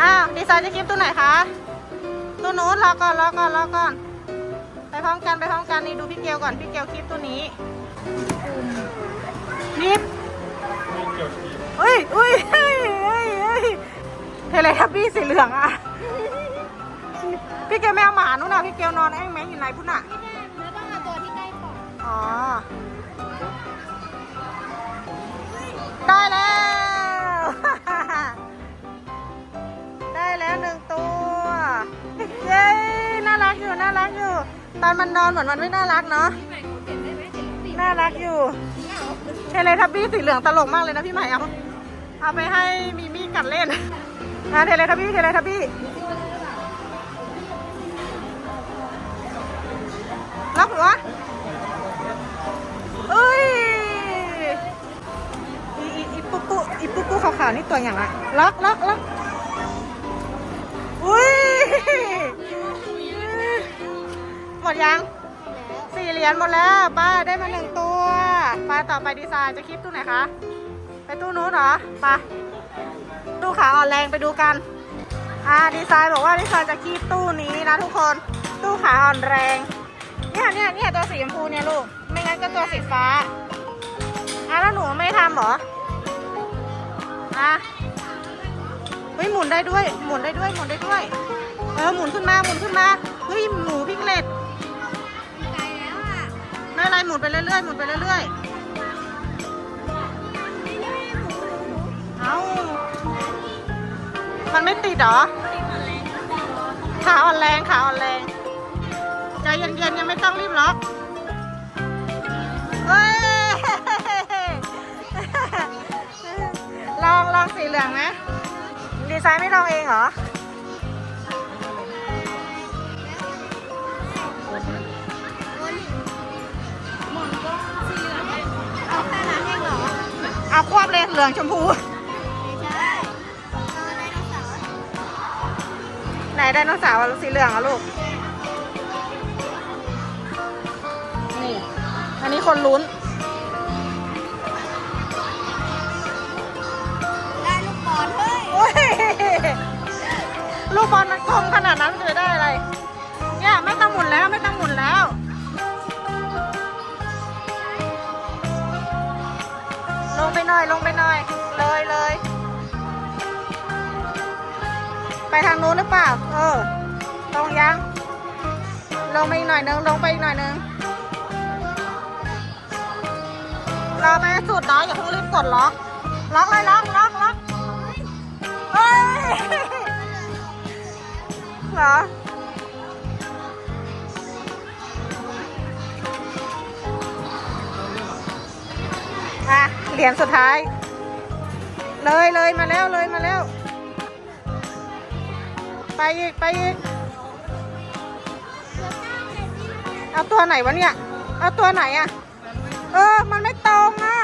อ้าวดีไซน์จะคลิปตัวไหนคะตัวนู้นรอก่อนรอก่อนรอก่อน ไปพร้อมกันไปพร้อมกันนี่ดูพี่เกลก่อนพี่เกลคลิปตัวนี้นิบเอ้ยเอ้ยเอ้ยเอ้ยเอ้ยเทเลทับบี้สีเหลืองอะ พี่เกลแมวหมานู่นน่ะพี่เกลนอนแอ้งแมงอยู่ไหนพุ่นน่ะ น่ารักอยู่ ตอนมันนอนเหมือนมันไม่น่ารักเนาะน่ารักอยู่เทเลทับบี้สีเหลืองตลกมากเลยนะพี่ใหม่เอาเอาไปให้มีมี่กัดเล่นนะเทเลทับบี้เทเลทับบี้ล็อกหัวเอ้ยอีอีอีปุ๊ปุ๊อีปุ๊ปุ๊ขาวๆนี่ตัวอย่างไรล็อกล็อกล็อก หมดยังสี่เหรียญหมดแล้วป้าได้มาหนึ่งตัวป้าต่อไปดีไซน์จะคลิปตู้ไหนคะ ไปตู้นู้นเหรอไปตู้ขาอ่อนแรงไปดูกัน อ่าดีไซน์บอกว่าดีไซน์จะคีบตู้นี้นะทุกคน ตู้ขาอ่อนแรงเนี่ยเนี่ยเนี่ยตัวสีชมพูเนี่ยลูก ไม่งั้นก็ตัวสีฟ้า อะแล้วหนูไม่ทำเหรอ อะเฮ้ยหมุนได้ด้วย หมุนได้ด้วย หมุนได้ด้วย เออหมุนขึ้นมา หมุนขึ้นมา เฮ้ยหมูพิกเลต เป็นไรหมุนไปเรื่อยๆหมุนไปเรื่อยๆเอ้ามันไม่ติดเหรอขาอ่อนแรงขาอ่อนแรงใจเย็นๆยังไม่ต้องรีบล็อกเฮ้ยลองลองสีเหลืองไหมดีไซน์ไม่ลองเองเหรอ เอาควบเลยเหลืองชมพูไม่ใช่เอาไดโนเสาร์ไหนไดโนเสาร์อะสีเหลืองอะลูก นี่ อันนี้คนลุ้น ได้ลูกบอลเฮ้ยโอ้ยลูกบอลมันกลมขนาดนั้นมันจะได้อะไรเนี่ย น่อย ลงไปหน่อย เลยเลย ไปทางนู้นหรือเปล่า เออ ลงยัง ลงไปอีกหน่อยนึง ลงไปอีกหน่อยนึง รอไปสุดเนาะอย่าเพิ่งรีบกดล็อก ล็อกเลยล็อกล็อก เหรียญสุดท้าย เลยเลยมาแล้วเลยมาแล้ว ไปอีกไปอีกเอาตัวไหนวะเนี่ย เอาตัวไหนอะเออ มันไม่ตรงอะ